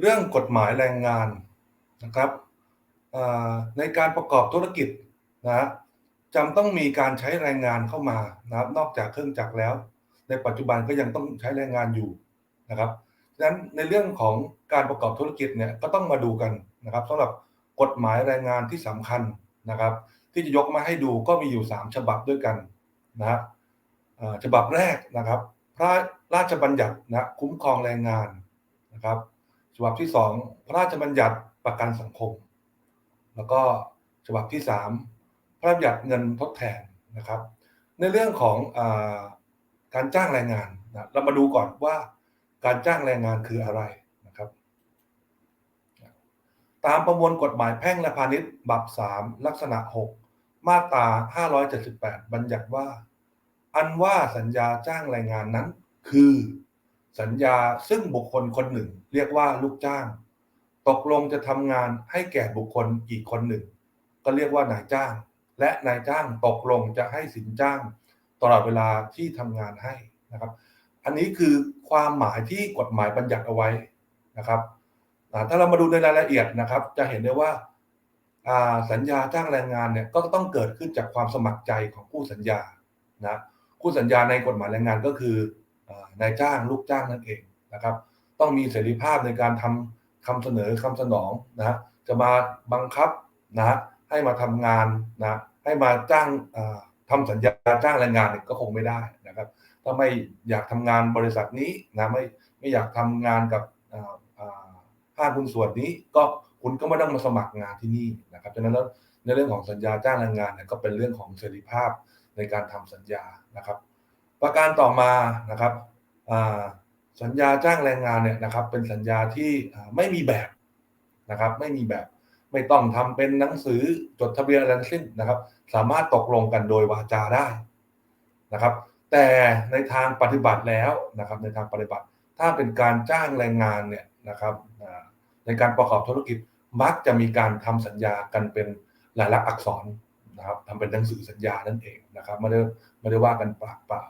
เรื่องกฎหมายแรงงานนะครับในการประกอบธุรกิจนะจำต้องมีการใช้แรงงานเข้ามานะครับ นอกจากเครื่องจักรแล้ว ในปัจจุบันก็ยังต้องใช้แรงงานอยู่นะครับฉะนั้นในเรื่องของการประกอบธุรกิจเนี่ยก็ต้องมาดูกันนะครับสำหรับกฎหมายแรงงานที่สำคัญนะครับ ที่จะยกมาให้ดูก็มีอยู่ 3 ฉบับด้วยกันนะฮะฉบับแรกนะครับ พระราชบัญญัตินะคุ้มครองแรงงานนะครับ ฉบับที่ 2 พระราชบัญญัติประกันสังคม แล้วก็ฉบับที่ 3 พระราชบัญญัติเงินทดแทนนะครับ ในเรื่องของอการจ้างแรงงานนะเรามาดูก่อนว่าการจ้างแรงงานคืออะไรนะครับ ตามประมวลกฎหมายแพ่งและพาณิชย์บับ3ลักษณะ 6 มาตรา 578 บัญญัติว่า อันว่าสัญญาจ้างแรงงานนั้นคือ สัญญาซึ่งบุคคลคนหนึ่ง เรียกว่าลูกจ้าง ตกลงจะทำงานให้แก่บุคคลอีกคนหนึ่ง ก็เรียกว่านายจ้าง และนายจ้างตกลงจะให้สินจ้าง ตลอดเวลาที่ทำงานให้นะครับ อันนี้คือความหมายที่กฎหมายบัญญัติเอาไว้นะครับอ่ถ้าเรามาดูในรายละเอียดนะครับ จะเห็นได้ว่าสัญญาจ้างแรงงานเนี่ยก็ต้องเกิดขึ้นจากความสมัครใจของคู่สัญญานะคู่สัญญาในกฎหมายแรงงานก็คือ นายจ้างลูกจ้างนั่นเองนะครับ ต้องมีเสรีภาพในการทำคำเสนอคำสนองนะจะมาบังคับนะให้มาทำงานนะให้มาจ้างอ่าทำสัญญาจ้างแรงงานก็คงไม่ได้นะครับ ถ้าไม่อยากทำงานบริษัทนี้นะไม่ไม่อยากทำงานกับอ่าอ่าห้างหุ้นส่วนนี้ก็คุณก็ไม่ต้องมาสมัครงานที่นี่นะครับฉะนั้นแล้วในเรื่องของสัญญาจ้างแรงงานเนี่ยก็เป็นเรื่องของเสรีภาพในการทำสัญญานะครับ ประการต่อมานะครับสัญญาจ้างแรงงานเนี่ยนะครับ เป็นสัญญาที่ไม่มีแบบนะครับ ไม่มีแบบไม่ต้องทำเป็นหนังสือจดทะเบียนอะไรสิ้นนะครับ สามารถตกลงกันโดยวาจาได้นะครับ แต่ในทางปฏิบัติแล้วนะครับ ในทางปฏิบัติ ถ้าเป็นการจ้างแรงงานเนี่ยนะครับในการประกอบธุรกิจมักจะมีการทำสัญญากันเป็นลายลักษณ์อักษรนะครับทำเป็นหนังสือสัญญานั่นเองนะครับไม่ได้ไม่ได้ว่ากันปากเปล่า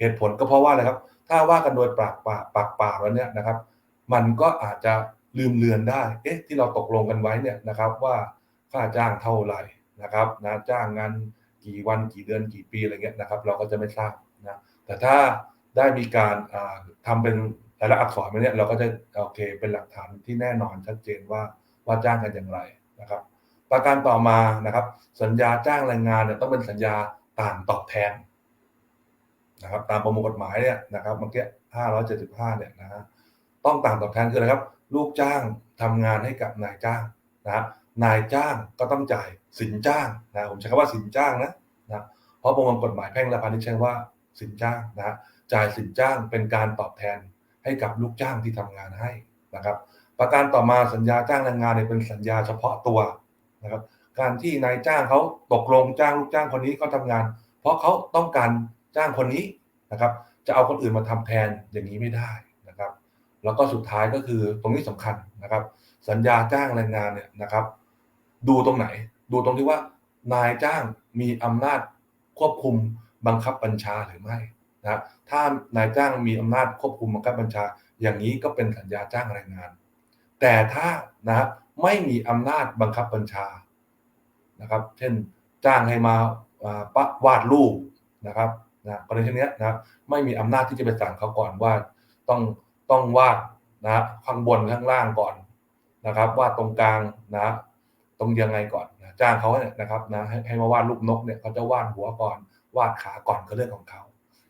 เหตุผลก็เพราะว่าอะไรครับ ถ้าว่ากันโดยปากเปล่าปากเปล่าแล้วเนี่ยนะครับ มันก็อาจจะลืมเลือนได้ เอ๊ะที่เราตกลงกันไว้เนี่ยนะครับว่าค่าจ้างเท่าไหร่นะครับนะจ้างงานกี่วันกี่เดือนกี่ปีอะไรเงี้ยนะครับ เราก็จะไม่ทราบนะแต่ถ้าได้มีการอ่าทำเป็นรายลักษณ์อักษรมาเนี่ยเราก็จะโอเคเป็นหลักฐานที่แน่นอนชัดเจนว่าว่าจ้างกันอย่างไรนะครับ ประการต่อมานะครับ สัญญาจ้างแรงงานเนี่ยต้องเป็นสัญญาต่างตอบแทน นะครับตามประมวลกฎหมายเนี่ยนะครับเมื่อกี้575เจ็ดสิบห้าเนี่ยนะฮะต้องต่างตอบแทนคืออะไรครับ ลูกจ้างทำงานให้กับนายจ้างนะนายจ้างก็ต้องจ่ายสินจ้างนะผมใช้คำว่าสินจ้างนะนะเพราะประมวลกฎหมายแพ่งและพาณิชย์ใช้ว่าสินจ้างนะฮะจ่ายสินจ้างเป็นการตอบแทนให้กับลูกจ้างที่ทำงานให้นะครับ ประการต่อมาสัญญาจ้างแรงงานเนี่ยเป็นสัญญาเฉพาะตัวนะครับการที่นายจ้างเขาตกลงจ้างลูกจ้างคนนี้เขาทำงาน เพราะเขาต้องการ จ้างคนนี้นะครับ จะเอาคนอื่นมาทำแทนอย่างนี้ไม่ได้นะครับ แล้วก็สุดท้ายก็คือตรงนี้สำคัญนะครับ สัญญาจ้างแรงงานเนี่ยนะครับ ดูตรงไหน ดูตรงที่ว่านายจ้างมีอำนาจควบคุมบังคับบัญชาหรือไม่นะถ้านายจ้างมีอำนาจควบคุมบังคับบัญชา อย่างนี้ก็เป็นสัญญาจ้างแรงงาน แต่ถ้านะไม่มีอำนาจบังคับบัญชานะครับ เช่นจ้างให้มาวาดรูปนะครับ นะกรณีเช่นนี้นะครับไม่มีอำนาจที่จะไปสั่งเขาก่อนว่าต้องต้องวาดนะข้างบนข้างล่างก่อนนะครับวาดตรงกลางนะตรงยังไงก่อนนะจ้างเขาเนี่ยนะครับนะให้ให้มาวาดรูปนกเนี่ยเขาจะวาดหัวก่อน วาดขาก่อนก็เรื่องของเขา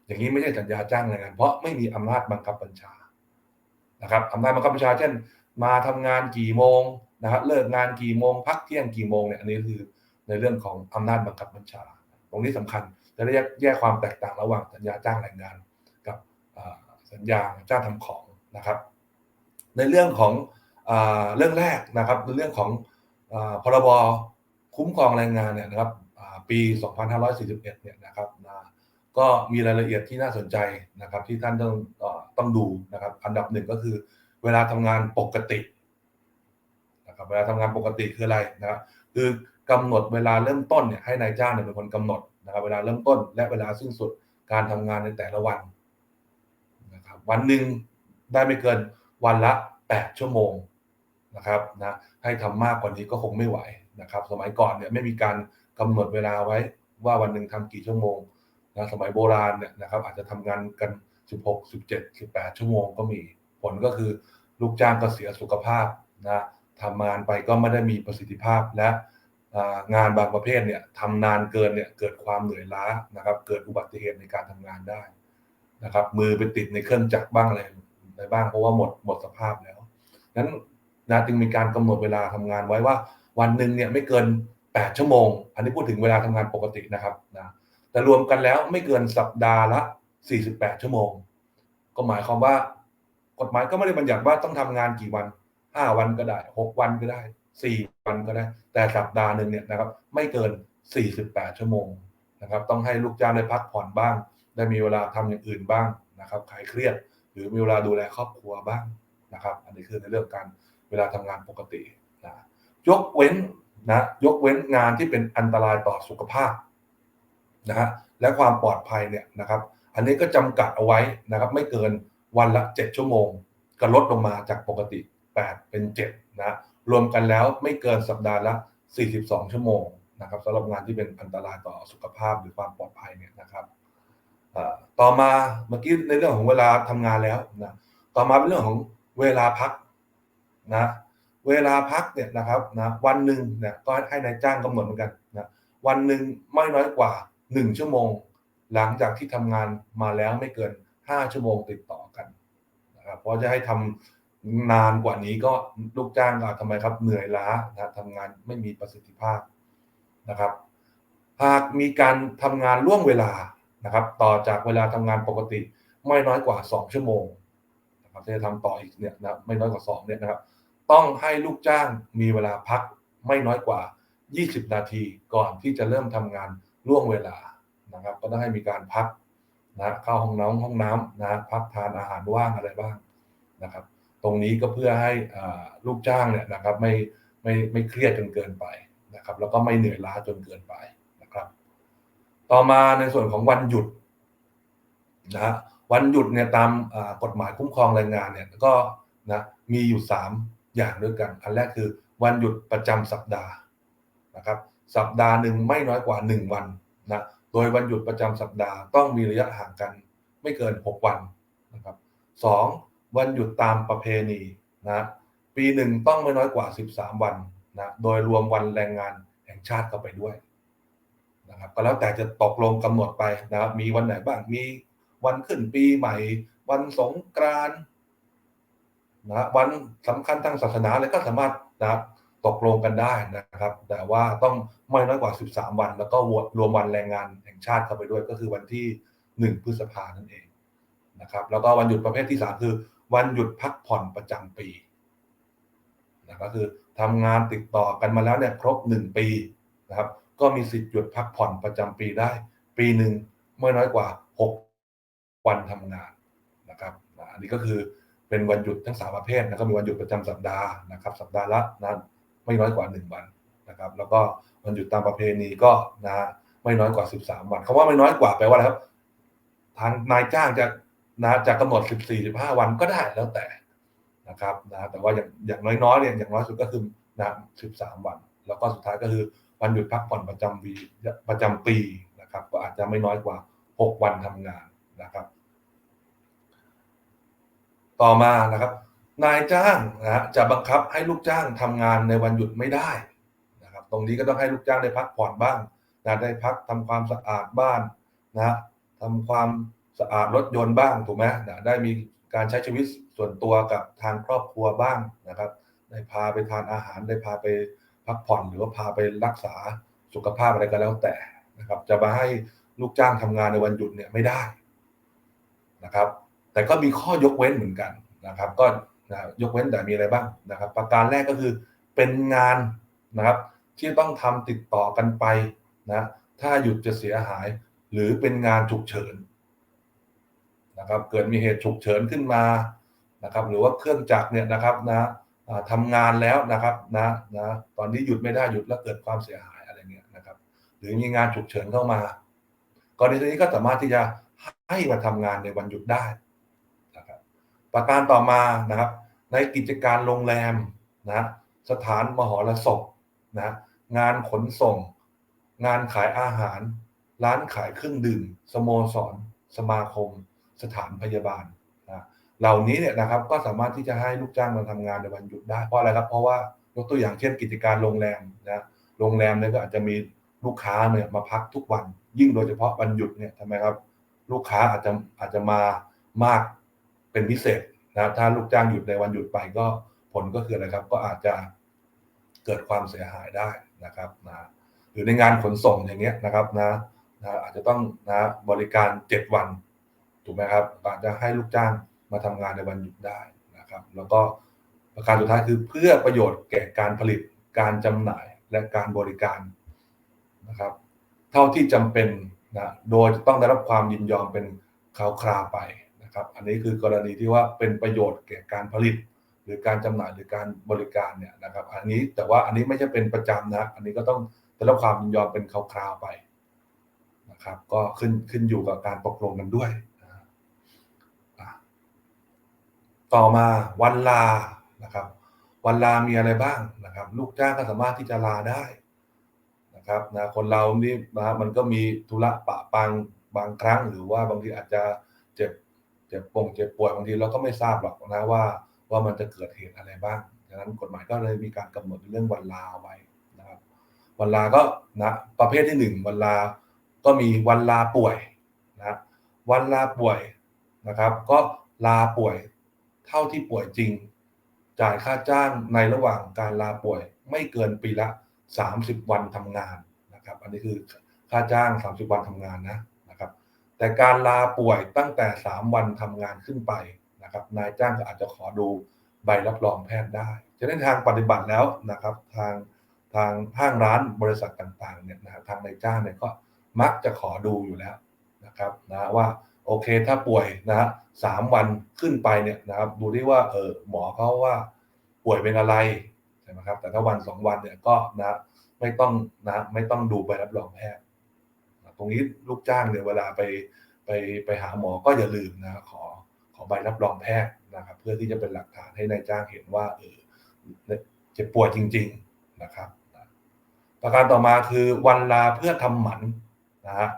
อย่างนี้ไม่ใช่สัญญาจ้างแรงงานเพราะไม่มีอำนาจบังคับบัญชานะครับอำนาจบังคับบัญชา เช่น มาทำงานกี่โมงนะครับเลิกงานกี่โมงพักเที่ยงกี่โมงเนี่ยอันนี้คือในเรื่องของอำนาจบังคับบัญชา ตรงนี้สำคัญ จะได้แยกแยกความแตกต่างระหว่างสัญญาจ้างแรงงานกับสัญญาจ้างทำของนะครับ ในเรื่องของอเรื่องแรกนะครับในเรื่องของอพรบคุ้มครองแรงงานเนี่ยนะครับอ่าปี 2541 เนี่ยนะครับนะก็มีรายละเอียดที่น่าสนใจนะครับที่ท่านต้องต้องดูนะครับ อันดับหนึ่งก็คือเวลาทำงานปกตินะครับเวลาทำงานปกติคืออะไรนะครับคือกำหนดเวลาเริ่มต้นเนี่ยให้นายจ้างเนี่ยเป็นคนกำหนด นะครับเวลาเริ่มต้นและเวลาสิ้นสุดการทำงานในแต่ละวันนะครับวันหนึ่งได้ไม่เกินวันละ 8 ชั่วโมงนะครับนะให้ทำมากกว่านี้ก็คงไม่ไหวนะครับสมัยก่อนเนี่ยไม่มีการกำหนดเวลาไว้ว่าวันหนึ่งทำกี่ชั่วโมงนะสมัยโบราณเนี่ยนะครับอาจจะทำงานกัน 16 17 18 ชั่วโมงก็มีผลก็คือลูกจ้างก็เสียสุขภาพนะทำงานไปก็ไม่ได้มีประสิทธิภาพและ งานบางประเภทเนี่ยทำนานเกินเนี่ยเกิดความเหนื่อยล้านะครับ เกิดอุบัติเหตุในการทำงานได้นะครับ มือไปติดในเครื่องจักรบ้างอะไรอะไรบ้างเพราะว่าหมดหมดสภาพแล้วนั้นนะจึงมีการกำหนดเวลาทำงานไว้ว่า วันหนึ่งเนี่ยไม่เกิน 8 ชั่วโมง อันนี้พูดถึงเวลาทำงานปกตินะครับนะแต่รวมกันแล้วไม่เกินสัปดาห์ละ 48 ชั่วโมง ก็หมายความว่ากฎหมายก็ไม่ได้บัญญัติว่าต้องทำงานกี่วัน 5 วันก็ได้ 6 วันก็ได้ 4 วันก็ได้ แต่สัปดาห์หนึ่งเนี่ยนะครับ ไม่เกิน 48 ชั่วโมงนะครับ ต้องให้ลูกจ้างได้พักผ่อนบ้าง ได้มีเวลาทำอย่างอื่นบ้างนะครับคลายเครียด หรือมีเวลาดูแลครอบครัวบ้างนะครับ อันนี้คือในเรื่องการเวลาทำงานปกตินะยกเว้นนะยกเว้นงานที่เป็นอันตรายต่อสุขภาพนะฮะและความปลอดภัยเนี่ยนะครับ อันนี้ก็จำกัดเอาไว้นะครับ ไม่เกินวันละ 7 ชั่วโมง ก็ลดลงมาจากปกติ 8 เป็น7นะ รวมกันแล้วไม่เกินสัปดาห์ละ 42 ชั่วโมงนะครับสำหรับงานที่เป็นอันตรายต่อสุขภาพหรือความปลอดภัยเนี่ยนะครับต่อมาเมื่อกี้ในเรื่องของเวลาทำงานแล้วนะต่อมาเป็นเรื่องของเวลาพักนะเวลาพักเนี่ยนะครับนะวันหนึ่งเนี่ยก็ให้นายจ้างกำหนดเหมือนกันนะวันหนึ่งไม่น้อยกว่า 1 ชั่วโมง หลังจากที่ทำงานมาแล้วไม่เกิน 5 ชั่วโมงติดต่อกันนะครับเพราะจะให้ทำ นานกว่านี้ก็ลูกจ้างก็ทำไมครับ เหนื่อยล้านะทำงานไม่มีประสิทธิภาพนะครับ หากมีการทำงานล่วงเวลานะครับ ต่อจากเวลาทำงานปกติ ไม่น้อยกว่า 2 ชั่วโมงนะครับจะทำต่ออีกเนี่ยนะไม่น้อยกว่า 2เนี่ยนะครับ ต้องให้ลูกจ้างมีเวลาพักไม่น้อยกว่า 20 นาทีก่อนที่จะเริ่มทำงานล่วงเวลานะครับ ก็ต้องให้มีการพักนะเข้าห้องน้ำห้องน้ำนะพักทานอาหารว่างอะไรบ้างนะครับ ตรงนี้ก็เพื่อให้ลูกจ้างเนี่ยนะครับไม่ไม่ไม่เครียดจนเกินไปนะครับ แล้วก็ไม่เหนื่อยล้าจนเกินไปนะครับ ต่อมาในส่วนของวันหยุดนะวันหยุดเนี่ยตามกฎหมายคุ้มครองแรงงานเนี่ยก็นะมีอยู่ 3 อย่างด้วยกัน อันแรกคือวันหยุดประจำสัปดาห์นะครับ สัปดาห์หนึ่งไม่น้อยกว่า 1 วันนะโดยวันหยุดประจำสัปดาห์ต้องมีระยะห่างกัน ไม่เกิน 6 วันนะครับสอง วันหยุดตามประเพณีนะปีหนึ่งต้องไม่น้อยกว่า 13 วันนะโดยรวมวันแรงงานแห่งชาติเข้าไปด้วยนะครับก็แล้วแต่จะตกลงกำหนดไปนะครับมีวันไหนบ้างมีวันขึ้นปีใหม่ วันสงกรานต์นะวันสำคัญทางศาสนาอะไรก็สามารถนะครับตกลงกันได้นะครับ แต่ว่าต้องไม่น้อยกว่า 13 วัน แล้วก็รวมวันแรงงานแห่งชาติเข้าไปด้วยก็คือวันที่ 1 พฤษภานั่นเองนะครับแล้วก็วันหยุดประเภทที่ 3 คือ วันหยุดพักผ่อนประจำปีนะก็คือทำงานติดต่อกันมาแล้วเนี่ยครบ 1 ปีนะครับ ก็มีสิทธิ์หยุดพักผ่อนประจำปีได้ ปีหนึ่งไม่น้อยกว่า 6 วันทำงานนะครับอันนี้ก็คือเป็นวันหยุดทั้งสามประเภทนะก็มีวันหยุดประจำสัปดาห์นะครับ สัปดาห์ละนะไม่น้อยกว่า 1 วันนะครับ แล้วก็วันหยุดตามประเพณีก็นะไม่น้อยกว่า 13 วันคำว่าไม่น้อยกว่าแปลว่าอะไรครับ ทางนายจ้างจะ นะจะกำหนด 14-15 วันก็ได้แล้วแต่นะครับนะแต่ว่าอย่างอย่างน้อยๆเนี่ยอย่างน้อยสุดก็คือนะ13 วัน แล้วก็สุดท้ายก็คือวันหยุดพักผ่อนประจำวีประจำปีนะครับ ก็อาจจะไม่น้อยกว่า 6 วันทำงานนะครับ ต่อมานะครับ นายจ้างนะจะบังคับให้ลูกจ้างทำงานในวันหยุดไม่ได้นะครับ ตรงนี้ก็ต้องให้ลูกจ้างได้พักผ่อนบ้างนะได้พักทำความสะอาดบ้านนะทำความ สะอาดรถยนต์บ้างถูกไหมนะได้มีการใช้ชีวิตส่วนตัวกับทางครอบครัวบ้างนะครับ ได้พาไปทานอาหารได้พาไปพักผ่อนหรือว่าพาไปรักษาสุขภาพอะไรก็แล้วแต่นะครับ จะมาให้ลูกจ้างทำงานในวันหยุดเนี่ยไม่ได้นะครับ แต่ก็มีข้อยกเว้นเหมือนกันนะครับ ก็นะยกเว้นแต่มีอะไรบ้างนะครับ ประการแรกก็คือเป็นงานนะครับ ที่ต้องทำติดต่อกันไปนะถ้าหยุดจะเสียหาย หรือเป็นงานฉุกเฉิน นะครับเกิดมีเหตุฉุกเฉินขึ้นมานะครับหรือว่าเครื่องจักรเนี่ยนะครับนะทำงานแล้วนะครับนะนะตอนนี้หยุดไม่ได้หยุดแล้วเกิดความเสียหายอะไรเงี้ยนะครับหรือมีงานฉุกเฉินเข้ามากรณีนี้ก็สามารถที่จะให้มาทำงานในวันหยุดได้นะครับประการต่อมานะครับในกิจการโรงแรมนะสถานมหรสพนะงานขนส่ง งานขายอาหาร ร้านขายเครื่องดื่มสโมสร สมาคม สถานพยาบาลนะเหล่านี้เนี่ยนะครับก็สามารถที่จะให้ลูกจ้างมาทำงานในวันหยุดได้เพราะอะไรครับ เพราะว่ายกตัวอย่างเช่นกิจการโรงแรมนะโรงแรมเนี่ยก็อาจจะมีลูกค้าเนี่ยมาพักทุกวัน ยิ่งโดยเฉพาะวันหยุดเนี่ยทำไมครับ ลูกค้าอาจจะอาจจะมามากเป็นพิเศษนะถ้าลูกจ้างหยุดในวันหยุดไปก็ผลก็คืออะไรครับ ก็อาจจะเกิดความเสียหายได้นะครับนะหรือในงานขนส่งอย่างเงี้ยนะครับนะนะอาจจะต้องนะบริการ 7 วัน ถูกไหมครับอาจจะให้ลูกจ้างมาทำงานในวันหยุดได้นะครับ แล้วก็ประการสุดท้ายคือเพื่อประโยชน์แก่การผลิตการจำหน่ายและการบริการนะครับ เท่าที่จำเป็นนะโดยจะต้องได้รับความยินยอมเป็นคราวคราไปนะครับ อันนี้คือกรณีที่ว่าเป็นประโยชน์แก่การผลิต หรือการจำหน่ายหรือการบริการเนี่ยนะครับ อันนี้แต่ว่าอันนี้ไม่ใช่เป็นประจำนะ อันนี้ก็ต้องได้รับความยินยอมเป็นคราวคราวไปนะครับ ก็ขึ้นขึ้นอยู่กับการตกลงกันด้วยนะอะ ต่อมาวันลานะครับ วันลามีอะไรบ้างนะครับ ลูกจ้างก็สามารถที่จะลาได้นะครับนะคนเรานี่นะมันก็มีธุระปะปังบางครั้ง หรือว่าบางทีอาจจะเจ็บเจ็บปงเจ็บป่วยบางทีเราก็ไม่ทราบหรอกนะว่าว่ามันจะเกิดเหตุอะไรบ้างดังนั้นกฎหมายก็เลยมีการกำหนดเรื่องวันลาไว้นะครับ วันลาก็นะประเภทที่หนึ่งวันลาก็มีวันลาป่วยนะวันลาป่วยนะครับ ก็ลาป่วย เท่าที่ป่วยจริง จ่ายค่าจ้างในระหว่างการลาป่วย ไม่เกินปีละ 30 วันทำงานนะครับ อันนี้คือค่าจ้าง 30 วันทำงานนะนะครับ แต่การลาป่วยตั้งแต่ 3 วันทำงานขึ้นไปนะครับ นายจ้างก็อาจจะขอดูใบรับรองแพทย์ได้ฉะนั้นทางปฏิบัติแล้วนะครับ ทางทางห้างร้านบริษัทต่างๆเนี่ยนะทางนายจ้างเนี่ยก็มักจะขอดูอยู่แล้วนะครับนะว่า โอเค ถ้าป่วยนะฮะสามวันขึ้นไปเนี่ยนะครับ ดูที่ว่าเออหมอเขาว่าป่วยเป็นอะไรใช่ไหมครับ แต่ถ้าวันสองวันเนี่ยก็นะไม่ต้องนะไม่ต้องดูใบรับรองแพทย์ตรงนี้ลูกจ้างเนี่ยเวลาไปไปไปหาหมอก็อย่าลืมนะขอขอใบรับรองแพทย์นะครับ เพื่อที่จะเป็นหลักฐานให้นายจ้างเห็นว่าเออเจ็บป่วยจริง ๆนะครับ ประการต่อมาคือวันลาเพื่อทำหมันนะฮะ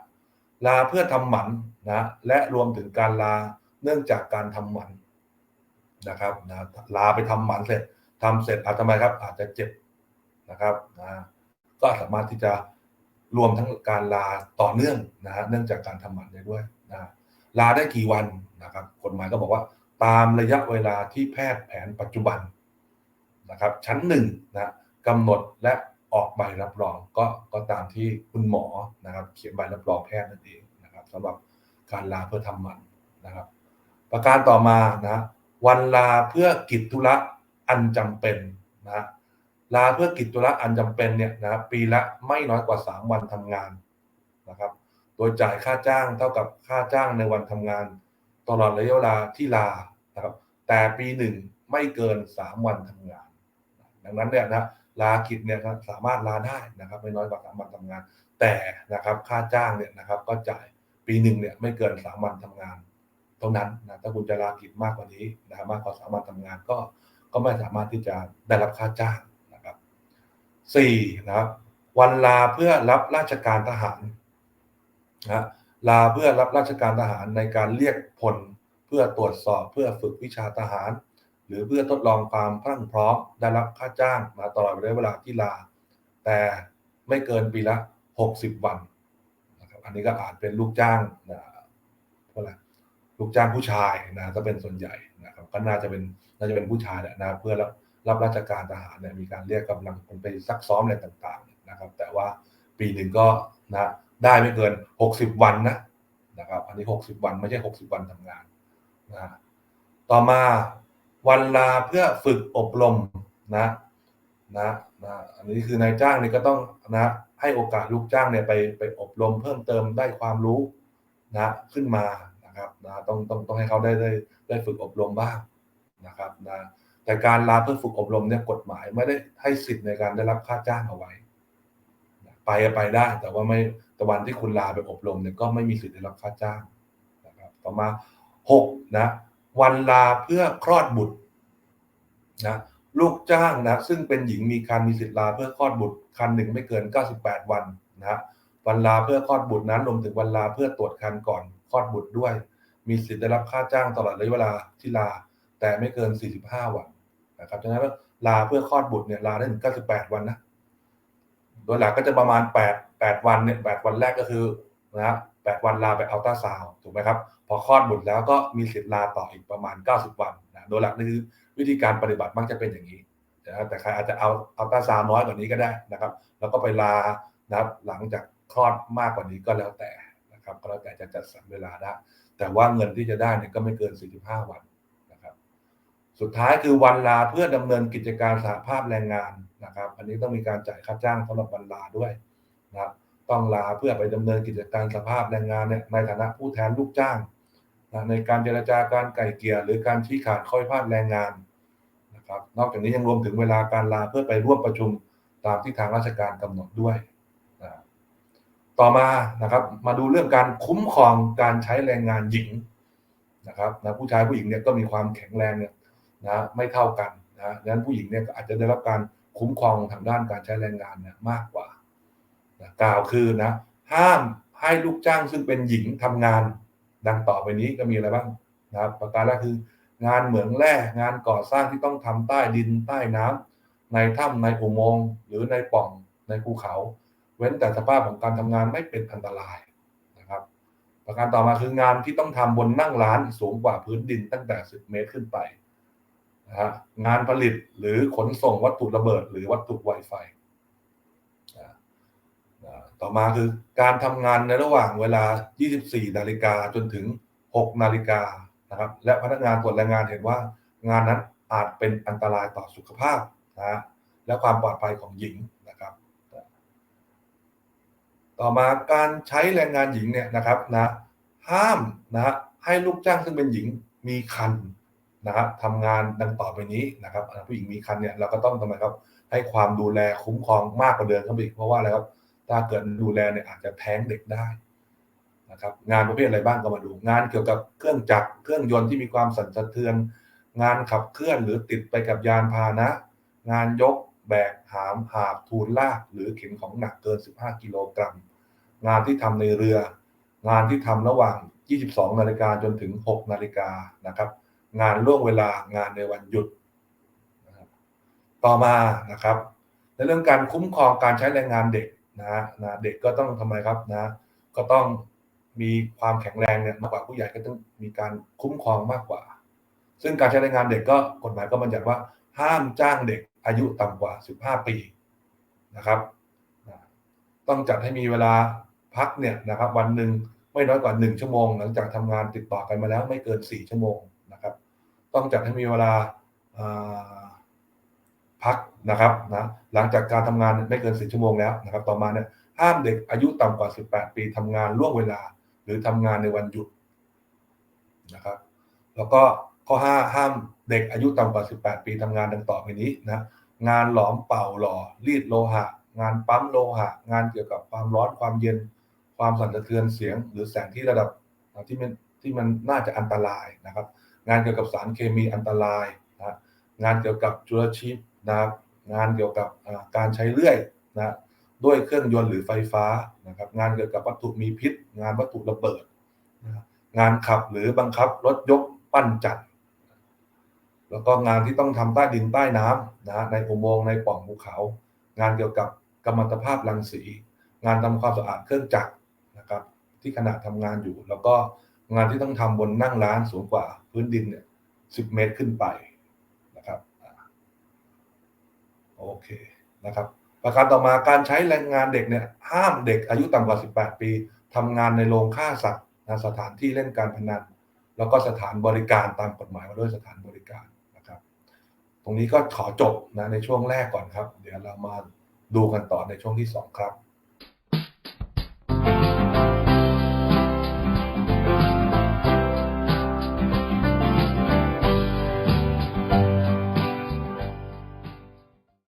ลาเพื่อทำหมันนะและรวมถึงการลาเนื่องจากการทำหมันนะครับนะลาไปทำหมันเสร็จทำเสร็จอาจจะทำไมครับอาจจะเจ็บนะครับนะก็สามารถที่จะรวมทั้งการลาต่อเนื่องนะฮะเนื่องจากการทำหมันได้ด้วยนะลาได้กี่วันนะครับกฎหมายก็บอกว่าตามระยะเวลาที่แพทย์แผนปัจจุบันนะครับชั้นหนึ่งนะกำหนดและ ออกใบรับรองก็ก็ตามที่คุณหมอนะครับ เขียนใบรับรองแพทย์นั่นเองนะครับสำหรับการลาเพื่อทำหมันนะครับ ประการต่อมานะวันลาเพื่อกิจธุระอันจำเป็นนะลาเพื่อกิจธุระอันจำเป็นเนี่ยนะปีละไม่น้อยกว่า 3 วันทำงานนะครับ โดยจ่ายค่าจ้างเท่ากับค่าจ้างในวันทำงาน ตลอดระยะเวลาที่ลานะครับ แต่ปีหนึ่งไม่เกิน 3 วันทำงาน ดังนั้นเนี่ยนะ ลากิจเนี่ยสามารถลาได้นะครับไม่น้อยกว่า3วันทำงาน แต่นะครับค่าจ้างเนี่ยนะครับก็จ่ายปีหนึ่งเนี่ยไม่เกิน3วันทำงานเท่านั้นนะถ้าคุณจะลากิจมากกว่านี้นะครับมากกว่าสามวันทำงานก็ก็ไม่สามารถที่จะได้รับค่าจ้างนะครับสี่นะครับวันลาเพื่อรับราชการทหารนะลาเพื่อรับราชการทหารในการเรียกพลเพื่อตรวจสอบเพื่อฝึกวิชาทหาร รือเพื่อทดลองความพรั่งพร้อมได้รับค่าจ้างมาตลอดระยะเวลาที่ลา แต่ไม่เกินปีละ 60 วันนะครับอันนี้ก็อาจเป็นลูกจ้างนะอะไรลูกจ้างผู้ชายนะก็เป็นส่วนใหญ่นะครับก็น่าจะเป็นน่าจะเป็นผู้ชายแหละนะเพื่อรับรับราชการทหารเนี่ยมีการเรียกกำลังคนไปซักซ้อมอะไรต่างๆนะครับ แต่ว่าปีหนึ่งก็นะได้ไม่เกิน 60 วันนะนะครับ อันนี้ 60 วันไม่ใช่ 60 วันทำงานนะต่อมา วันลาเพื่อฝึกอบรมนะนะนะอันนี้คือนายจ้างนี่ก็ต้องนะให้โอกาสลูกจ้างเนี่ยไปไปอบรมเพิ่มเติมได้ความรู้นะขึ้นมานะครับนะต้องต้องต้องให้เขาได้ได้ได้ฝึกอบรมบ้างนะครับนะแต่การลาเพื่อฝึกอบรมเนี่ยกฎหมายไม่ได้ให้สิทธิ์ในการได้รับค่าจ้างเอาไว้ ไปไปได้ แต่ว่าไม่แต่วันที่คุณลาไปอบรมเนี่ยก็ไม่มีสิทธิ์ได้รับค่าจ้างนะครับต่อมาหกนะ วันลาเพื่อคลอดบุตรนะลูกจ้างนะซึ่งเป็นหญิงมีคันมีสิทธิ์ลาเพื่อคลอดบุตรคันหนึ่งไม่เกิน 98 วันนะวันลาเพื่อคลอดบุตรนั้นรวมถึงวันลาเพื่อตรวจคันก่อนคลอดบุตรด้วย มีสิทธิ์ได้รับค่าจ้างตลอดระยะเวลาที่ลา แต่ไม่เกิน 45 วันนะครับฉะนั้นลาเพื่อคลอดบุตรเนี่ยลาได้ถึง 98 วันนะโดยหลักก็จะประมาณ 8 8 วันเนี่ย8วันแรกก็คือนะ 8 วันลาไปอัลตราซาวถูกไหมครับ พอคลอดบุตรแล้วก็มีสิทธิ์ลาต่ออีกประมาณ 90 วันนะโดยหลักนี่คือวิธีการปฏิบัติมักจะเป็นอย่างนี้นะแต่ใครอาจจะเอาอัลตราซาวน้อยกว่านี้ก็ได้นะครับ แล้วก็ไปลานะครับหลังจากคลอดมากกว่านี้ก็แล้วแต่นะครับก็แล้วแต่จะจัดสรรเวลาได้แต่ว่าเงินที่จะได้เนี่ยก็ไม่เกิน 45 วันนะครับสุดท้ายคือวันลาเพื่อดำเนินกิจการสหภาพแรงงานนะครับ อันนี้ต้องมีการจ่ายค่าจ้างสำหรับวันลาด้วยนะครับ ต้องลาเพื่อไปดำเนินกิจการสภาพแรงงานเนี่ยในฐานะผู้แทนลูกจ้างนะในการเจรจาการไก่เกี่ยหรือการชี้ขาดข้อพิพาทแรงงานนะครับนอกจากนี้ยังรวมถึงเวลาการลาเพื่อไปร่วมประชุมตามที่ทางราชการกำหนดด้วยนะต่อมานะครับมาดูเรื่องการคุ้มครองการใช้แรงงานหญิงนะครับนะผู้ชายผู้หญิงเนี่ยก็มีความแข็งแรงเนี่ยนะไม่เท่ากันนะดังนั้นผู้หญิงเนี่ยอาจจะได้รับการคุ้มครองทางด้านการใช้แรงงานเนี่ยมากกว่า กล่าวคือนะห้ามให้ลูกจ้างซึ่งเป็นหญิงทำงาน ดังต่อไปนี้ก็มีอะไรบ้างนะครับประการแรกคืองานเหมืองแร่งานก่อสร้างที่ต้องทำใต้ดินใต้น้ำในถ้ำในอุโมงค์หรือในป่องในภูเขา เว้นแต่สภาพของการทำงานไม่เป็นอันตรายนะครับ ประการต่อมาคืองานที่ต้องทำบนนั่งร้านสูงกว่าพื้นดินตั้งแต่ 10 เมตรขึ้นไปนะฮะงานผลิตหรือขนส่งวัตถุระเบิด หรือวัตถุไวไฟ ต่อมาคือการทำงานในระหว่างเวลา 24 นาฬิกาจนถึง 6 นาฬิกานะครับ และพนักงานตรวจแรงงานเห็นว่างานนั้นอาจเป็นอันตรายต่อสุขภาพนะและความปลอดภัยของหญิงนะครับ ต่อมาการใช้แรงงานหญิงเนี่ยนะครับนะห้ามนะให้ลูกจ้างซึ่งเป็นหญิงมีคันนะครับทำงานดังต่อไปนี้นะครับผู้หญิงมีคันเนี่ยเราก็ต้องทำไมครับให้ความดูแลคุ้มครองมากกว่าเดิมครับอีกเพราะว่าอะไรครับ ถ้าเกิดดูแลเนี่ยอาจจะแท้งเด็กได้นะครับงานประเภทอะไรบ้างก็มาดู งานเกี่ยวกับเครื่องจักรเครื่องยนต์ที่มีความสั่นสะเทือน งานขับเคลื่อนหรือติดไปกับยานพาหนะ งานยกแบกหามหาบทูลลาก หรือเข็นของหนักเกิน 15 กิโลกรัม งานที่ทำในเรือ งานที่ทำระหว่าง 22 นาฬิกาจนถึง 6 นาฬิกานะครับ งานล่วงเวลางานในวันหยุด ต่อมานะครับ ในเรื่องการคุ้มครองการใช้แรงงานเด็ก นะนะเด็กก็ต้องทำไมครับนะ ก็ต้องมีความแข็งแรงเนี่ยมากกว่าผู้ใหญ่ก็ต้องมีการคุ้มครองมากกว่า ซึ่งการใช้แรงงานเด็กก็กฎหมายก็บัญญัติว่า ห้ามจ้างเด็กอายุต่ำกว่า 15 ปีนะครับ ต้องจัดให้มีเวลาพักเนี่ยนะครับ วันหนึ่งไม่น้อยกว่า 1 ชั่วโมง หลังจากทำงานติดต่อกันมาแล้วไม่เกิน 4 ชั่วโมงนะครับ ต้องจัดให้มีเวลา พักนะครับนะหลังจากการทำงานไม่เกิน4ชั่วโมงแล้วนะครับต่อมาเนี่ยห้ามเด็กอายุต่ำกว่า 18 ปีทำงานล่วงเวลา หรือทำงานในวันหยุดนะครับแล้วก็ข้อ5ห้ามเด็กอายุต่ำกว่า 18 ปีทำงานดังต่อไปนี้นะงานหลอมเป่าหล่อรีดโลหะ งานปั๊มโลหะ งานเกี่ยวกับความร้อนความเย็น ความสั่นสะเทือนเสียง หรือแสงที่ระดับที่มันที่มันน่าจะอันตรายนะครับ งานเกี่ยวกับสารเคมีอันตรายนะงานเกี่ยวกับจุลชีพ นะครับงานเกี่ยวกับการใช้เลื่อยนะด้วยเครื่องยนต์หรือไฟฟ้านะครับงานเกี่ยวกับวัตถุมีพิษ งานวัตถุระเบิดนะงานขับหรือบังคับรถยกปั้นจัดแล้วก็งานที่ต้องทำใต้ดินใต้น้ำนะในอุโมงค์ในป่องภูเขา งานเกี่ยวกับกัมมันตภาพรังสี งานทำความสะอาดเครื่องจักรนะครับที่ขณะทำงานอยู่ แล้วก็งานที่ต้องทำบนนั่งร้านสูงกว่าพื้นดินเนี่ยสิเมตรขึ้นไปนะครับ โอเคนะครับ ประการต่อมาการใช้แรงงานเด็กเนี่ยห้ามเด็กอายุต่ำกว่า 18 ปีทำงานในโรงฆ่าสัตว์นะสถานที่เล่นการพนันแล้วก็สถานบริการตามกฎหมายว่าด้วยสถานบริการนะครับ ตรงนี้ก็ขอจบนะในช่วงแรกก่อนครับ เดี๋ยวเรามาดูกันต่อในช่วงที่ 2 ครับ